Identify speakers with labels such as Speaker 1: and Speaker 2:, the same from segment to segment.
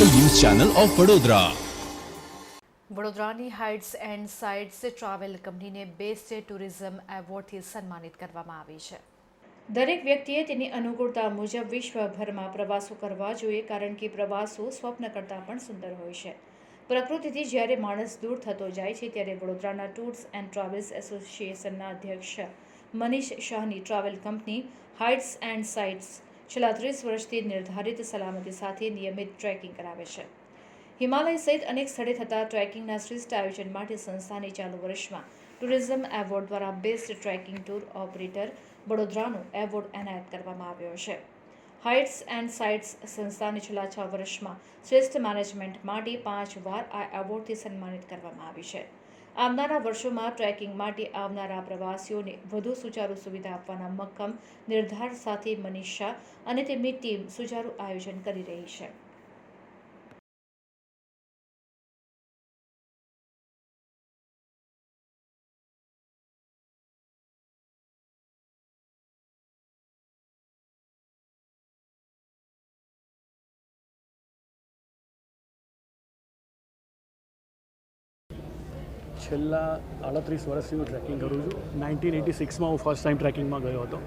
Speaker 1: Channel of Vadodara.
Speaker 2: વડોદરાની Heights and sites travel કંપનીને best tourism એવોર્ડથી સન્માનિત કરવામાં આવી છે. દરેક વ્યક્તિએ તેની અનુકૂળતા મુજબ વિશ્વભરમાં પ્રવાસો કરવા જોઈએ કારણ કે પ્રવાસો સ્વપ્ન કરતાં પણ સુંદર હોય છે. પ્રકૃતિથી જ્યારે માણસ દૂર થતો જાય છે ત્યારે વડોદરાના ટૂર્સ એન્ડ ટ્રાવેલ્સ એસોસિએશનના અધ્યક્ષ મનીષ શાહની travel company Heights and Sites છેલ્લા ત્રીસ વર્ષથી નિર્ધારિત સલામતી સાથે નિયમિત ટ્રેકિંગ કરાવે છે. હિમાલય સહિત અનેક સ્થળે થતા ટ્રેકિંગના શ્રેષ્ઠ આયોજન માટે સંસ્થાની ચાલુ વર્ષમાં ટુરિઝમ એવોર્ડ દ્વારા બેસ્ટ ટ્રેકિંગ ટૂર ઓપરેટર વડોદરાનો એવોર્ડ એનાયત કરવામાં આવ્યો છે. હાઇટ્સ એન્ડ સાઇટ્સ સંસ્થાને છેલ્લા છ વર્ષમાં શ્રેષ્ઠ મેનેજમેન્ટ માટે પાંચ વાર આ એવોર્ડથી સન્માનિત કરવામાં આવી છે. આવનારા વર્ષોમાં ટ્રેકિંગ માટે આવનારા પ્રવાસીઓને વધુ સુચારુ સુવિધા આપવાના મક્કમ નિર્ધાર સાથે મનીષા અને તેમની ટીમ સુચારુ આયોજન કરી રહી છે.
Speaker 3: છેલ્લા આડત્રીસ વર્ષથી હું ટ્રેકિંગ કરું છું. નાઇન્ટીન એટી સિક્સમાં હું ફર્સ્ટ ટાઈમ ટ્રેકિંગમાં ગયો હતો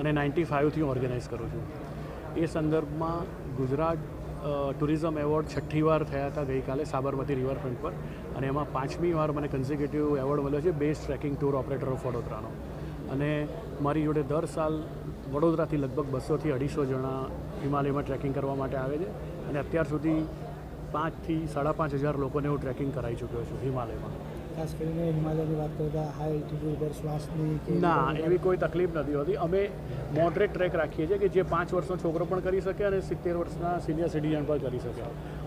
Speaker 3: અને નાઇન્ટી ફાઇવથી હું ઓર્ગેનાઇઝ કરું છું. એ સંદર્ભમાં ગુજરાત ટુરિઝમ એવોર્ડ છઠ્ઠી વાર થયા હતા ગઈકાલે સાબરમતી રિવરફ્રન્ટ પર અને એમાં પાંચમી વાર મને કન્ઝિક્યુટિવ એવોર્ડ મળ્યો છે best trekking tour operator of વડોદરાનો. અને મારી જોડે દર સાલ વડોદરાથી લગભગ બસોથી અઢીસો જણા હિમાલયમાં ટ્રેકિંગ કરવા માટે આવે છે અને અત્યાર સુધી પાંચથી સાડા પાંચ હજાર લોકોને હું ટ્રેકિંગ કરાવી ચૂક્યો છું હિમાલયમાં.
Speaker 4: ખાસ કરીને હિમાલયની વાત કરતા હાઈ એલ્ટિટ્યુડ પર શ્વાસની
Speaker 3: ના એવી કોઈ તકલીફ નથી હોતી. અમે મોડરેટ ટ્રેક રાખીએ છીએ કે જે પાંચ વર્ષનો છોકરો પણ કરી શકે અને સિત્તેર વર્ષના સિનિયર સિટીઝન પણ કરી શકે.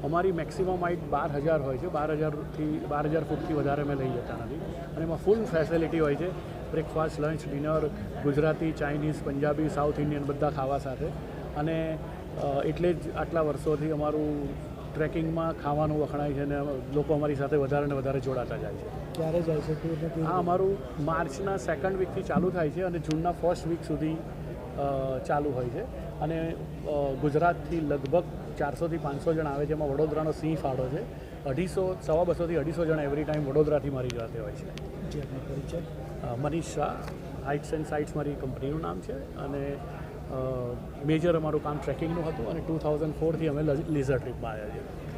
Speaker 3: અમારી મેક્સિમમ હાઇટ બાર હજાર હોય છે. બાર હજારથી બાર હજાર ફૂટથી વધારે અમે લઈ જતા નથી. અને એમાં ફૂલ ફેસિલિટી હોય છે. Breakfast lunch dinner Gujarati Chinese Punjabi South Indian બધા ખાવા સાથે. અને એટલે જ આટલા વર્ષોથી અમારું ટ્રેકિંગમાં ખાવાનું વખણાય છે અને લોકો અમારી સાથે વધારે ને વધારે જોડાતા જાય છે.
Speaker 4: ક્યારે જાય છે હા
Speaker 3: આ અમારું માર્ચના સેકન્ડ વીકથી ચાલુ થાય છે અને જૂનના ફર્સ્ટ વીક સુધી ચાલુ હોય છે. અને ગુજરાતથી લગભગ ચારસોથી પાંચસો જણ આવે છે એમાં વડોદરાનો સિંહ ફાળો છે. અઢીસો સવા બસોથી અઢીસો જણ એવરી ટાઈમ વડોદરાથી મારી સાથે હોય છે. Manish Shah Heights and Sites મારી કંપનીનું નામ છે અને મેજર અમારું કામ ટ્રેકિંગનું હતું અને ટુ થાઉઝન્ડ ફોરથી અમે લીઝર ટ્રીપમાં આવ્યા છીએ.